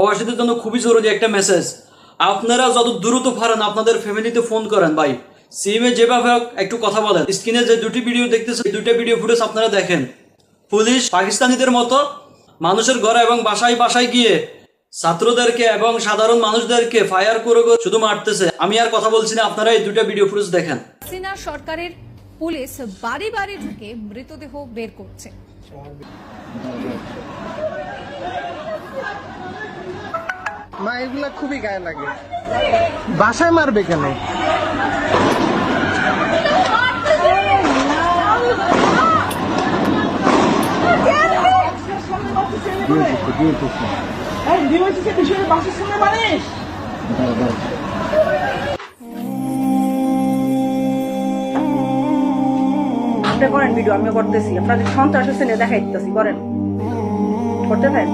প্রবাসীদের জন্য খুবই জরুরি একটা মেসেজ আপনারা যত দ্রুত পারেন আপনাদের ফ্যামিলিতে ফোন করেন ভাই। সিমে যেভাবে হোক একটু কথা বলেন। স্ক্রিনে যে দুটি ভিডিও দেখতেছে দুটো ভিডিও ফুটেজ আপনারা দেখেন। পুলিশ পাকিস্তানিদের মতো মানুষের ঘরে এবং বাসায় বাসায় গিয়ে ছাত্রদেরকে এবং সাধারণ মানুষদেরকে ফায়ার করে করে শুধু মারতেছে। আমি আর কথা বলছি না, আপনারা এই দুটো ভিডিও ফুটেজ দেখেন। হাসিনা সরকারের পুলিশ বাড়ি বাড়ি ঢুকে মৃতদেহ বের করছে। মা এগুলা খুবই গায়ে লাগে। বাসায় মারবে কেন? আপনি করেন ভিডিও আমি করতেছি। আপনাদের সন্ত্রাস হচ্ছে দেখাইতেছি, করেন। করতে থাকেন?